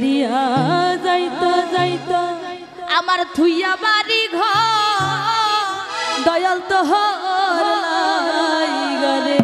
লইয়া যাইতো যাইতো। আমার থুইয়া বাড়ি ঘর দয়াল তো হর গরে